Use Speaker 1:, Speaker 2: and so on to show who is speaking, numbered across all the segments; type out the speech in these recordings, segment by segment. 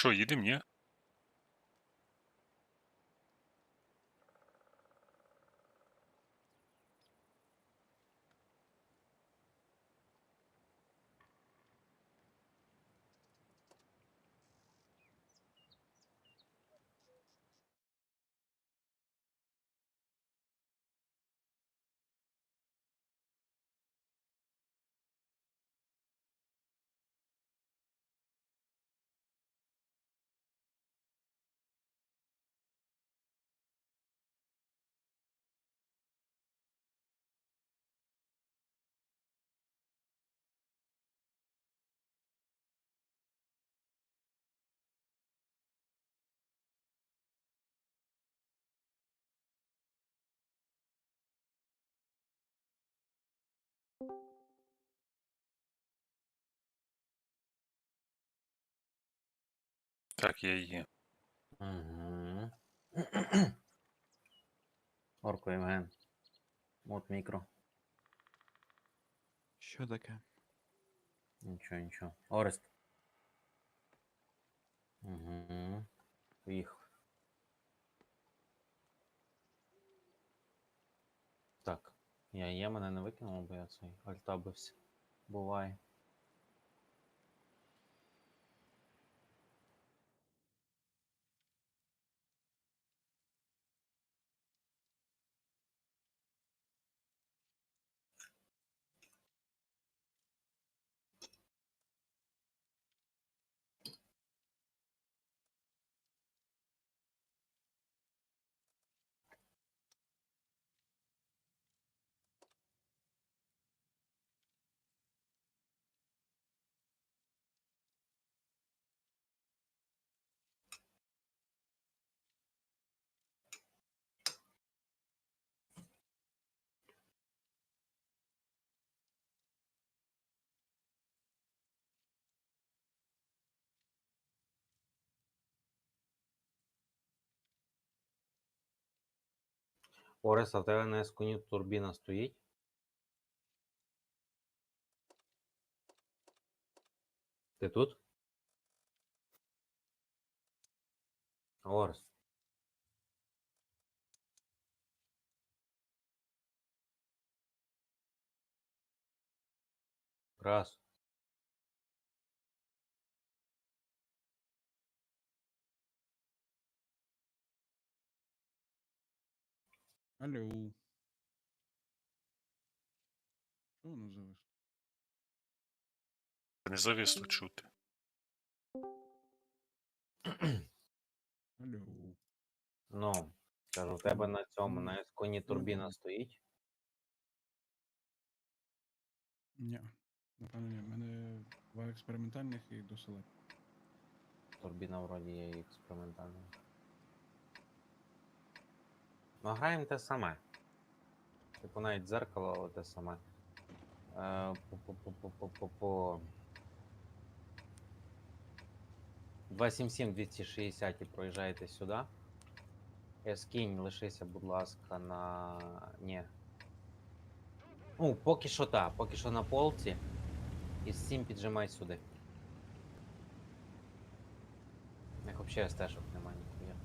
Speaker 1: що, їдемо, ні? Так, я є.
Speaker 2: Угу. Орко Євген. От мікро.
Speaker 3: Що таке?
Speaker 2: Нічого, нічого. Орест. Угу. Поїхав. Так. Я є, мене не викинуло, бо я цей альтабився. Буває. Орест, а в тебе на ескуні турбіна стоїть? Ти тут? Орест. Раз.
Speaker 4: Алло. Що воно зависло?
Speaker 1: Не зависло чути.
Speaker 4: Алло.
Speaker 2: Ну, кажу, в тебе на цьому, на ескуні турбіна стоїть?
Speaker 4: Ні. Напевно, ні. У мене два експериментальних і до села.
Speaker 2: Турбіна вроді є і експериментальна. Ну, граємо те саме. Типу навіть дзеркало, але те саме. Е, по-по-по-по-по-по. 277 260 і проїжджаєте сюди. Ескінь, лишися, будь ласка, на. Ні. Ну, поки що та, поки що на полці. І з 7 піджимай сюди. У них взагалі стежок немає ніхуя.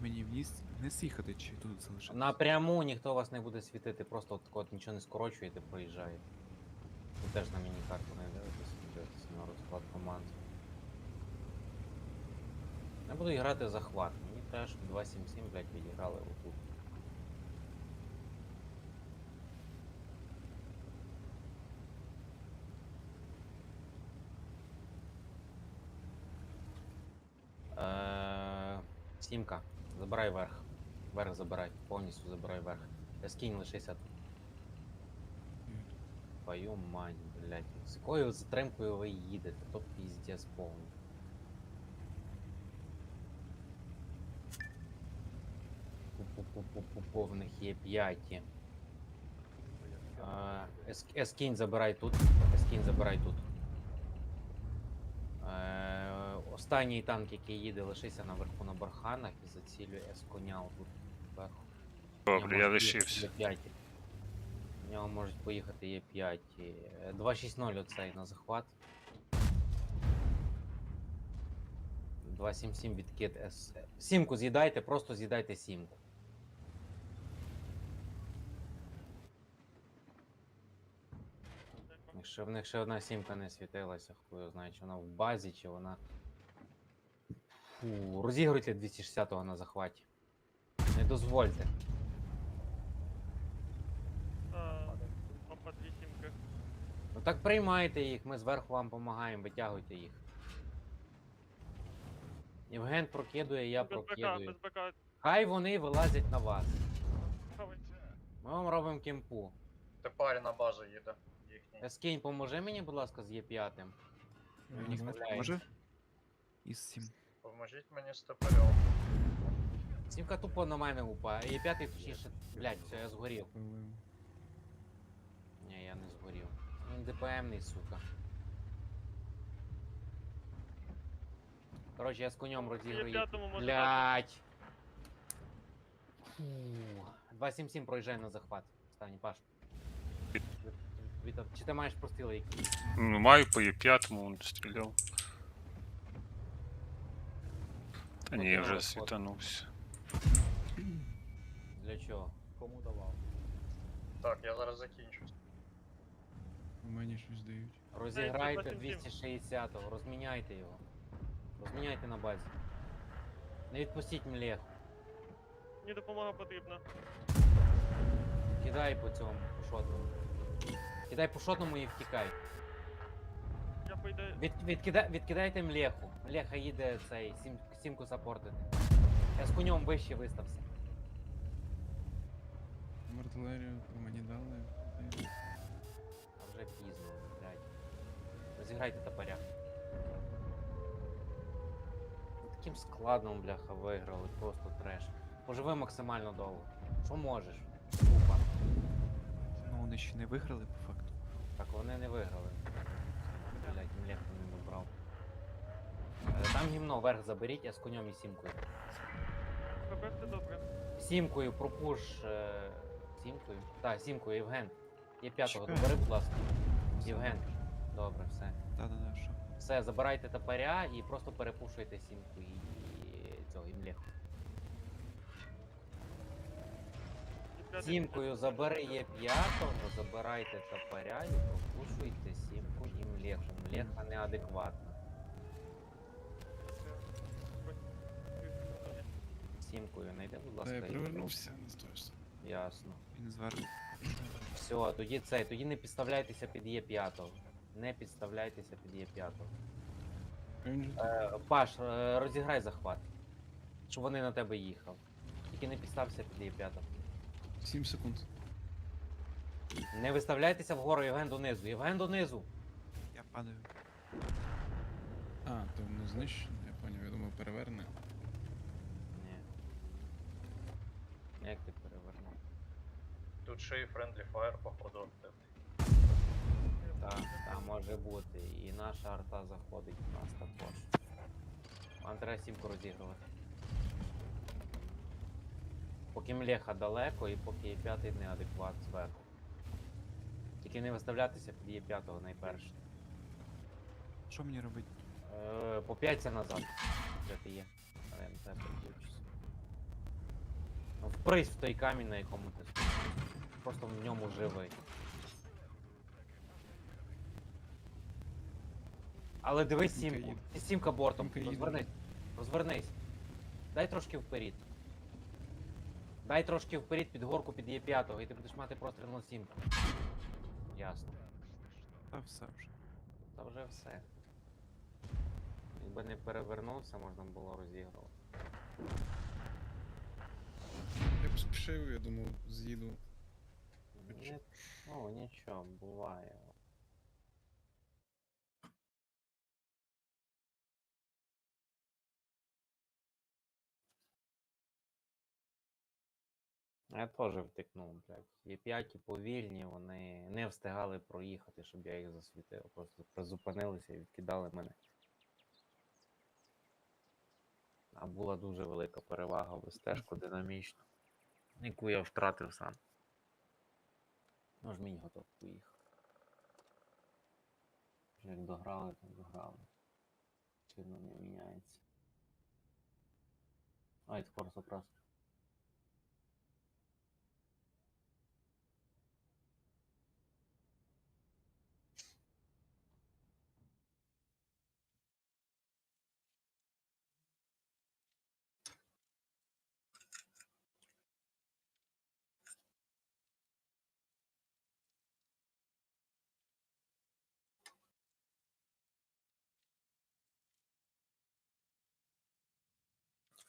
Speaker 3: Мені вниз вниз їхати чи тут залишитися?
Speaker 2: Напряму ніхто вас не буде світити, просто от, от нічого не скорочуєте, проїжджаєте. Ви теж на міні-карту не дивитесь, дивитесь на розклад команд. Я буду грати захват. Мені щоб 277, блядь, відіграли отут. Е, Сімка, забирай верх. Верх забирай, повністю забирай верх. Скинь лишися тут. Твою мать, блядь. З якою затримкою ви їдете? То піздець повний. Повних є п'яті. Ескінь забирай тут. Ескінь забирай тут. Е, Останній танк, який їде, лишися наверху на барханах і зацілює есконя тут вверху.
Speaker 1: Добре, я лишився.
Speaker 2: У нього можуть поїхати є 5. 2-6-0 оцей на захват. 277 відкид С. Сімку з'їдайте, просто з'їдайте сімку. Якщо в них ще одна сімка не світилася, хуй знає, чи вона в базі, чи вона. Фу, розігруйте 260-го на захваті. Не дозвольте.
Speaker 5: Папа дві сімки.
Speaker 2: Ну так приймайте їх, ми зверху вам допомагаємо, витягуйте їх. Євген прокидує, я
Speaker 5: Без БК,
Speaker 2: прокидую.
Speaker 5: без БК.
Speaker 2: Хай вони вилазять на вас. Ми вам робимо кемпу.
Speaker 6: Тепарі на базу їде. Їхній.
Speaker 2: Ескінь, поможи мені, будь ласка, з Є5.
Speaker 3: Мені може? Із 7.
Speaker 6: Поможіть мені з тепарем.
Speaker 2: Сімка тупо на мене упає. Є5 точніше. Блять, все, я згорів. Ні, я не згорів. Він ДПМний, сука. Коротше, я з конем розіграю.
Speaker 5: п'ятому
Speaker 2: Блять. 277 проїжджай на захват. Стані, Паш.
Speaker 1: Під-
Speaker 2: Віта, чи ти маєш простіли які?
Speaker 1: Ну, маю по Є5, він стріляв. Та ні, я вже світанувся.
Speaker 2: Для чого? Кому давав?
Speaker 6: Так, я зараз закінчу.
Speaker 4: У мені щось дають.
Speaker 2: Розіграйте 260-го, розміняйте його. Розміняйте на базі. Не відпустіть млеху.
Speaker 5: Мені допомога потрібна.
Speaker 2: Кидай по цьому, по шотному. Кидай по шотному і втікай.
Speaker 5: Я пойду.
Speaker 2: Від, відкида, відкидайте млеху. Млеха їде цей сім, сімку саппортити. Я з конем вище вистався.
Speaker 4: Артилерію то мені дали.
Speaker 2: А вже пізно, блядь. Розіграйте топоря. Ну, Таким складом, бляха, виграли, просто треш. Поживи максимально довго. Що можеш? Тупо.
Speaker 3: Ну вони ще не виграли по факту.
Speaker 2: Так вони не виграли. Блять, млех не добрав. Е, Там гімно вверх заберіть, я з конем і сімкою.
Speaker 5: ХП добре.
Speaker 2: Сімкою пропуш. Е... Сімкою? Так, сімкою, Євген. Є п'ятого,
Speaker 3: Чекаю.
Speaker 2: добери, будь ласка. Євген. Добре, все.
Speaker 3: Та-да-да, що?
Speaker 2: Все, забирайте топоря і просто перепушуйте сімку і, і цього і млеху. Сімкою забери є п'ятого, забирайте топоря і пропушуйте і млеху. Млеха неадекватна. Сімкою найде, будь ласка.
Speaker 4: я
Speaker 2: і-
Speaker 4: привернувся не сторони.
Speaker 2: Ясно.
Speaker 3: Він зверху.
Speaker 2: Все, тоді цей, тоді не підставляйтеся під є п'ятого. Не підставляйтеся під є п'ятого.
Speaker 4: А Він же тут.
Speaker 2: Е, Паш, е, розіграй захват. Щоб вони на тебе їхали. Тільки не підстався під є п'ятого.
Speaker 4: 7 секунд.
Speaker 2: Не виставляйтеся вгору, Євген донизу. Євген донизу.
Speaker 3: Я падаю.
Speaker 4: А, то воно знищено, я поняв, я думав переверне.
Speaker 2: Ні. Як ти перевернув?
Speaker 6: Тут ще і Friendly Fire, походу, активний.
Speaker 2: Так, так, може бути. І наша арта заходить в нас також. Вам треба сімку розігрувати. Поки млеха далеко і поки є п'ятий неадекват зверху. Тільки не виставлятися під є п'ятого найперше.
Speaker 3: Що мені робити?
Speaker 2: Е, Поп'яться назад. Де ти є? А я на тебе переключусь. Ну, впрись в той камінь, на якому ти стоїш. Просто в ньому живий. Але дивись сімку. Ти сімка бортом. Розвернись. Розвернись. Дай трошки вперед. Дай трошки вперед під горку під є п'ятого, і ти будеш мати простріл на сімку. Ясно.
Speaker 3: Та все вже.
Speaker 2: Та вже все. Якби не перевернувся, можна було розігрувати.
Speaker 4: Я поспішив, я думав, з'їду.
Speaker 2: Ні, ну нічого, буває. Я теж втикнув, блядь. Є п'яті повільні, вони не встигали проїхати, щоб я їх засвітив. Просто призупинилися і відкидали мене. А була дуже велика перевага в стежку динамічну, яку я втратив сам. Ну, ж мені готов поїхав. Як дограли, так дограли. Сильно не міняється. А, і тепер просто.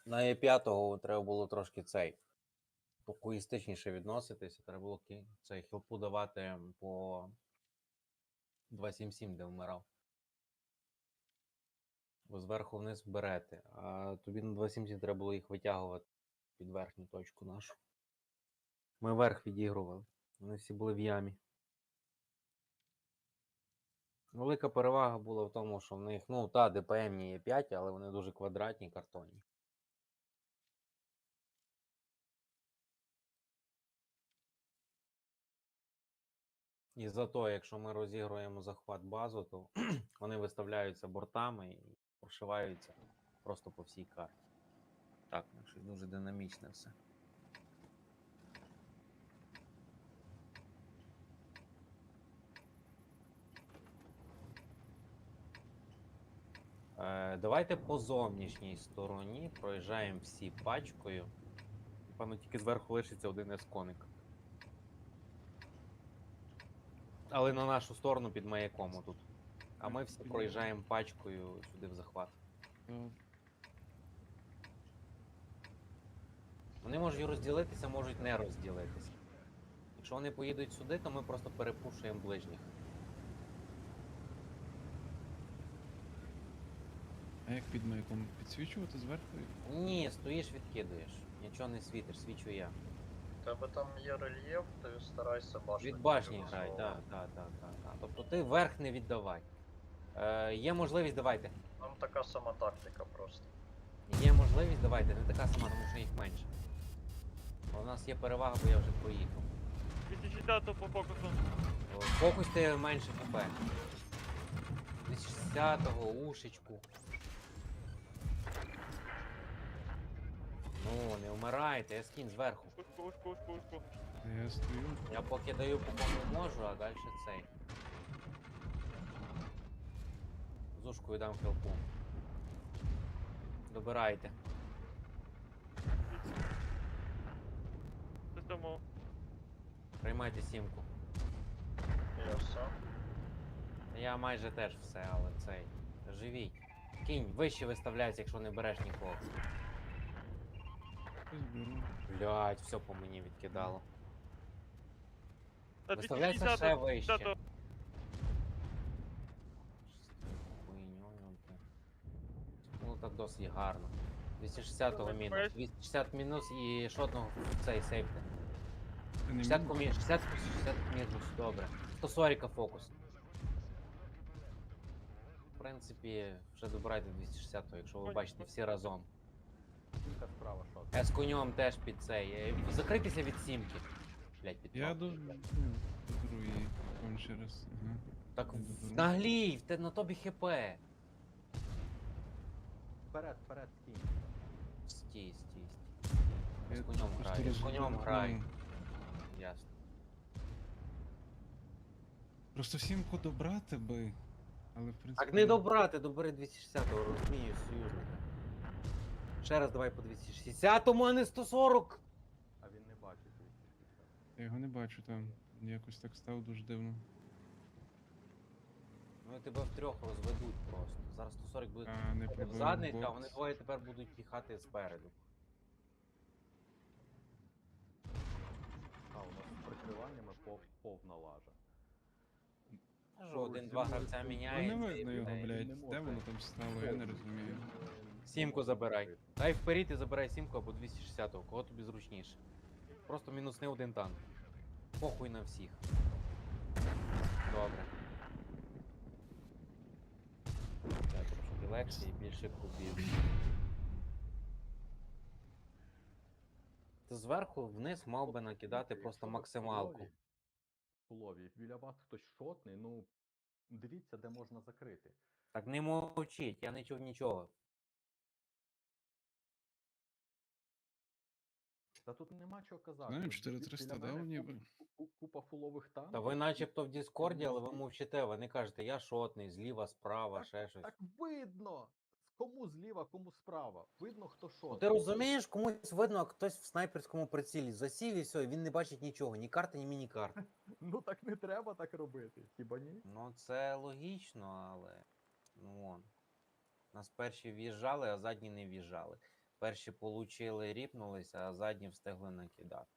Speaker 2: На Е5 треба було трошки цей. Покоїстичніше відноситися. Треба було цей хілпу давати по 277, де вмирав. Бо зверху вниз берете. А тобі на 277 треба було їх витягувати під верхню точку нашу. Ми верх відігрували. Вони всі були в ямі. Велика перевага була в тому, що в них, ну, та, ДПМ є 5, але вони дуже квадратні, картонні. І зато, якщо ми розігруємо захват базу, то вони виставляються бортами і прошиваються просто по всій карті. Так, ну, щось дуже динамічне все. Е, давайте по зовнішній стороні проїжджаємо всі пачкою. Певно, тільки зверху лишиться один есконик. Але на нашу сторону під маяком тут. А ми всі проїжджаємо пачкою сюди в захват. Вони можуть розділитися, можуть не розділитися. Якщо вони поїдуть сюди, то ми просто перепушуємо ближніх.
Speaker 4: А як під маяком підсвічувати зверху?
Speaker 2: Ні, стоїш, відкидуєш. Нічого не світиш, свічу я.
Speaker 6: Тебе там є рельєф, ти старайся башню.
Speaker 2: Від башні грай, так, так, так, так. Тобто ти верх не віддавай. Е, є можливість, давайте.
Speaker 6: Там така сама тактика просто.
Speaker 2: Є можливість, давайте. Не така сама, тому що їх менше. У нас є перевага, бо я вже проїхав.
Speaker 5: 260 по фокусу.
Speaker 2: О, Фокусьте менше ХП. 260-го, ушечку. Ну, не вмирайте, я скін зверху.
Speaker 4: Я стою.
Speaker 2: Я поки даю по кому можу, а далі цей. З ушкою дам хелпу. Добирайте.
Speaker 5: Систему.
Speaker 2: Приймайте сімку.
Speaker 6: Я все.
Speaker 2: Я майже теж все, але цей. Живіть. Кінь, вище виставляється, якщо не береш нікого.
Speaker 4: Беру.
Speaker 2: Блять, все по мені відкидало.
Speaker 5: Та
Speaker 2: Виставляється
Speaker 5: 260
Speaker 2: ще вище.
Speaker 5: 260
Speaker 2: Хуйньою ти. Ну так досить гарно. 260 го мінус.
Speaker 5: Бачиш?
Speaker 2: 260 мінус і шотного цей сейфте.
Speaker 4: Це не
Speaker 2: 60
Speaker 4: мій?
Speaker 2: комі... 60 60 мінус, добре. 140 фокус. В принципі, вже добирайте 260-го, якщо ви бачите всі разом. Справа шот. З конем теж під цей. Закритися від сімки. Блять, під
Speaker 4: Я до... ну, доберу ще раз. Ага.
Speaker 2: Так
Speaker 4: я
Speaker 2: в- наглій, в те на тобі хп.
Speaker 7: Вперед, вперед, кінь.
Speaker 2: Стій, стій,
Speaker 4: Я
Speaker 2: стій. З конем
Speaker 4: просто
Speaker 2: грай, з конем грай.
Speaker 4: ну,
Speaker 2: Ясно.
Speaker 4: Просто сімку добрати би. Але в принципі.
Speaker 2: Так не добрати, добери 260-го, розумію, союзника. Ще раз давай по 260-му, а не 140!
Speaker 7: А він не бачить
Speaker 4: Я його не бачу там. Якось так став дуже дивно.
Speaker 2: Ну тебе втрьох розведуть просто. Зараз 140 буде
Speaker 4: А, не
Speaker 2: в задницю, а
Speaker 4: бокс.
Speaker 2: вони двоє тепер будуть піхати спереду.
Speaker 7: А, у нас з прикриваннями пов, повна лажа.
Speaker 2: Кажу, один-два гравця
Speaker 4: Ну
Speaker 2: міняє.
Speaker 4: не видно його,
Speaker 2: цей.
Speaker 4: блядь. Де воно там стало, я не розумію.
Speaker 2: Сімку забирай. Дай вперед і забирай сімку або 260-го, кого тобі зручніше. Просто мінусни один танк. Похуй на всіх. Добре. Дай трошки легше і більше кубів. Ти зверху вниз мав би накидати просто максималку.
Speaker 7: Улові, біля вас хтось шотний, ну дивіться, де можна закрити.
Speaker 2: Так не мовчіть, я не чув нічого.
Speaker 7: Та тут нема чого казати.
Speaker 4: Знаємо, 4300
Speaker 7: біля
Speaker 4: дав ніби.
Speaker 7: куп- куп- Купа фулових танків.
Speaker 2: Та ви начебто в Діскорді, але ви
Speaker 7: мовчите.
Speaker 2: ви не кажете, я шотний, зліва, справа, ще щось.
Speaker 7: Так видно! Кому зліва, кому справа. Видно, хто.
Speaker 2: Ну, Ти розумієш, комусь видно, а хтось в снайперському прицілі засів і все, і він не бачить нічого, ні карти, ні міні-карти.
Speaker 7: Ну так не треба так робити. Хіба ні?
Speaker 2: Ну, це логічно, але. Ну вон. Нас перші в'їжджали, а задні не в'їжджали. Перші получили, ріпнулися, а задні встигли накидати.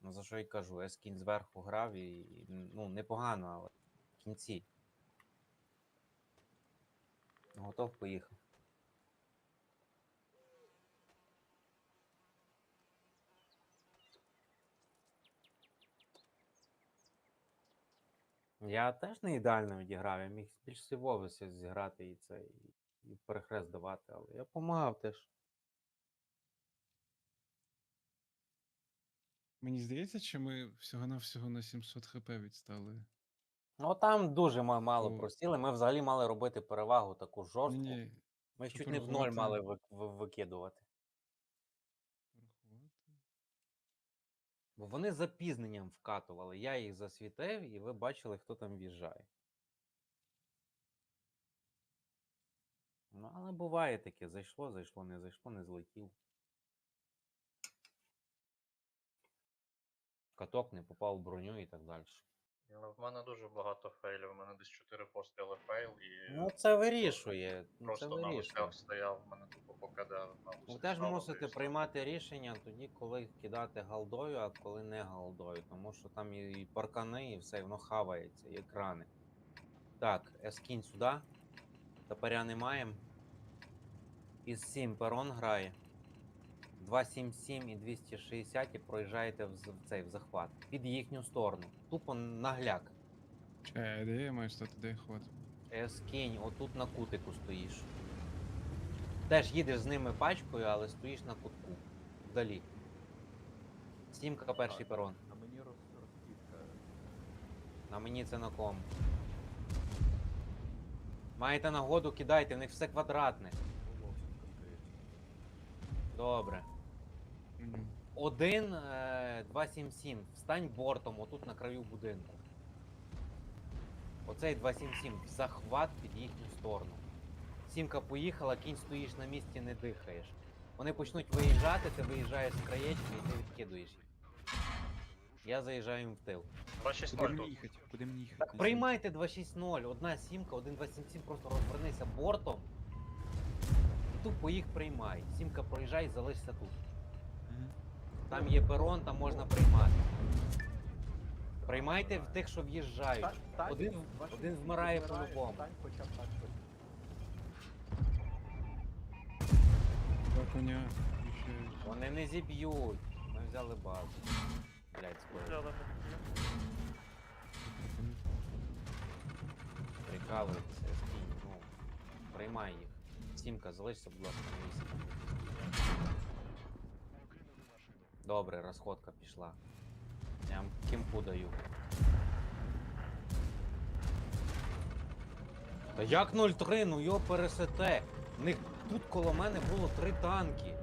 Speaker 2: Ну, за що й кажу, Ескін зверху грав і, ну, непогано, але в кінці. Готов поїхав. Я теж не ідеально відіграв, я міг більш всього зіграти і це, і, перехрест давати, але я допомагав теж.
Speaker 4: Мені здається, чи ми всього-навсього на 700 хп відстали.
Speaker 2: Ну там дуже ма- мало
Speaker 4: Ну.
Speaker 2: просіли. Ми взагалі мали робити перевагу таку жорстку.
Speaker 4: Ні,
Speaker 2: Ми
Speaker 4: щоб
Speaker 2: чуть не в ноль
Speaker 4: порахувати-
Speaker 2: мали ви- ви- викидувати.
Speaker 4: порахувати.
Speaker 2: Бо вони з запізненням вкатували. Я їх засвітив, і ви бачили, хто там в'їжджає. Ну, але буває таке: зайшло, зайшло, не зайшло, не злетів. Каток не попав в броню і так далі.
Speaker 6: Ну, в мене дуже багато фейлів, у мене десь 4 постріли фейл і
Speaker 2: Ну, це вирішує. Ну, це
Speaker 6: просто на
Speaker 2: вирішує.
Speaker 6: стояв, в мене тупо ПКД на
Speaker 2: Ви теж мусите приймати рішення тоді, коли кидати галдою, а коли не галдою. Тому що там і, паркани, і все, і воно хавається, і екрани. Так, ескінь сюди. Топоря не маємо. Із 7 перон грає. 277 і 260 і проїжджаєте в, з- в цей в захват. Під їхню сторону. Тупо нагляк.
Speaker 4: Чекай, а де я маю стати, де я хват?
Speaker 2: Ескінь, отут на кутику стоїш. Теж їдеш з ними пачкою, але стоїш на кутку. Вдалі. Сімка перший перон.
Speaker 7: А мені роз, розкидка.
Speaker 2: На мені це на ком. Маєте нагоду, кидайте, в них все квадратне.
Speaker 7: Конкретно.
Speaker 2: Добре. Один, е, 277. Встань бортом, отут на краю будинку. Оцей 277. в Захват під їхню сторону. Сімка поїхала, кінь стоїш на місці, не дихаєш. Вони почнуть виїжджати, ти виїжджаєш з краєчки і ти відкидуєш їх. Я заїжджаю їм в тил.
Speaker 6: 260
Speaker 3: Куди мені
Speaker 6: тут.
Speaker 3: їхати? Куди мені їхати?
Speaker 2: Так приймайте 260, одна сімка, один 277, просто розвернися бортом. І тупо їх приймай. Сімка проїжджай, залишся тут. Там є перон, там можна приймати. Приймайте в тих, що в'їжджають. Один
Speaker 7: ваші
Speaker 2: один вмирає
Speaker 7: вмирають,
Speaker 2: по-любому.
Speaker 7: Стань хоча б так. хоч.
Speaker 4: Два коня включають.
Speaker 2: Вони не зіб'ють. Ми взяли базу. Блять, скоро.
Speaker 5: Взяли ми такі.
Speaker 2: Прикалуються, скинь, ну. Приймай їх. Сімка, залишся, будь ласка, на місці. Добре, розходка пішла. Я вам кімпу даю. Та як 0-3, ну його пересете. В них тут коло мене було три танки.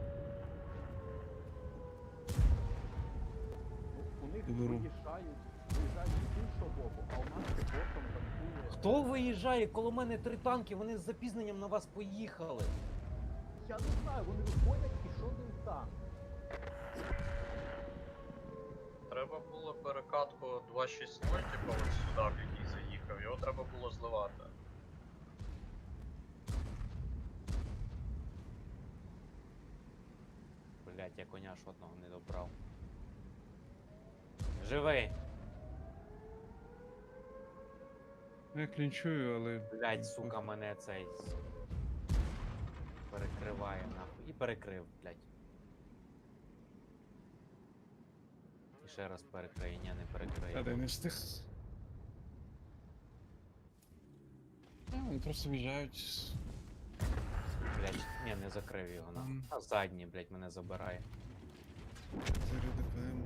Speaker 7: Ну, у них
Speaker 4: Беру.
Speaker 7: виїжджають, виїжджають з іншого боку, а у нас ще боком танкує.
Speaker 2: Хто виїжджає? Коло мене три танки, вони з запізненням на вас поїхали.
Speaker 7: Я не знаю, вони виходять і жоден танк.
Speaker 6: Треба було перекатку 260, типу от сюди, в який заїхав, його треба було зливати.
Speaker 2: Блять, я коня жодного не добрав. Живий!
Speaker 4: Я клінчую, але.
Speaker 2: Блять, сука, мене цей. Перекриває нахуй. І перекрив, блять. Ще раз перекриє, ні, не
Speaker 4: Та
Speaker 2: перекриє.
Speaker 4: де не встиг. А, вони просто в'їжджають.
Speaker 2: Блять, ні, не закрив його.
Speaker 4: Мгм.
Speaker 2: А задній, блять, мене забирає.
Speaker 4: 4 ДПМ.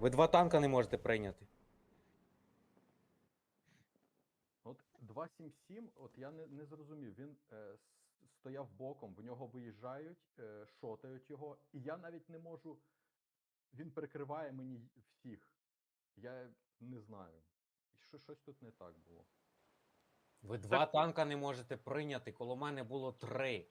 Speaker 2: Ви два танка не можете прийняти.
Speaker 7: От 277, от я не, не зрозумів, він е, стояв боком, в нього виїжджають, е, шотають його, і я навіть не можу. Він перекриває мені всіх. Я не знаю. Що, щось тут не так було.
Speaker 2: Ви два танка не можете прийняти, коло мене було три.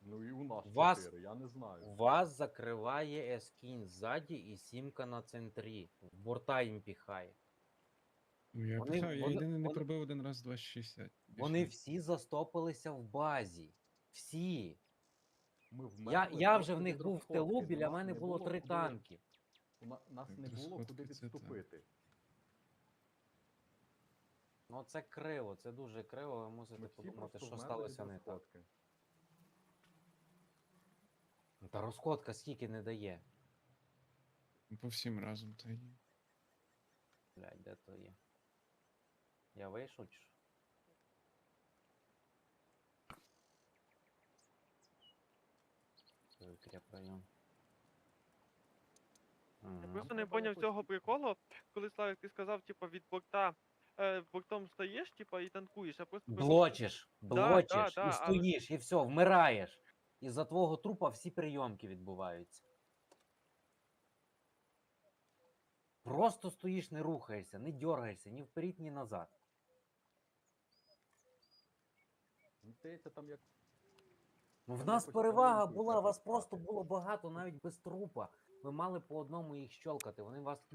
Speaker 7: Ну і у нас
Speaker 2: Вас-
Speaker 7: чотири, я не знаю.
Speaker 2: Вас закриває ескінь ззаді і сімка на центрі. В борта їм піхає.
Speaker 4: Ну, я
Speaker 2: Вони-
Speaker 4: питаю, я
Speaker 2: вони-
Speaker 4: єдине не
Speaker 2: вони-
Speaker 4: пробив один раз 260.
Speaker 2: Вони всі застопилися в базі. Всі.
Speaker 7: Ми
Speaker 2: Я,
Speaker 7: вмерли
Speaker 2: я
Speaker 7: просто
Speaker 2: вже в них був в тилу, біля мене було три
Speaker 7: куди-
Speaker 2: танки.
Speaker 7: у на- Нас не було
Speaker 4: розходки
Speaker 7: куди
Speaker 4: це
Speaker 7: відступити.
Speaker 2: Ну це криво, це дуже криво. Ви мусите
Speaker 7: Ми всі
Speaker 2: подумати,
Speaker 7: просто
Speaker 2: що
Speaker 7: вмерли
Speaker 2: сталося не так.
Speaker 7: розходки.
Speaker 2: Та розходка скільки не дає.
Speaker 4: По всім разом та є.
Speaker 2: Блядь, де то є? Я вийшов чи що? Це укреп район.
Speaker 5: Я просто не поняв цього приколу, коли Славик ти сказав, типа, від борта, е, бортом стоїш, типа, і танкуєш, а просто
Speaker 2: Блочиш,
Speaker 5: да,
Speaker 2: блочиш,
Speaker 5: да,
Speaker 2: і
Speaker 5: але-
Speaker 2: стоїш, і все, вмираєш. І за твого трупа всі прийомки відбуваються. Просто стоїш, не рухаєшся, не дергаєшся ні вперед, ні назад.
Speaker 7: Мені здається, там як
Speaker 2: Ну, в нас перевага була, вас просто було багато, навіть без трупа. Ви мали по одному їх щолкати, вони вас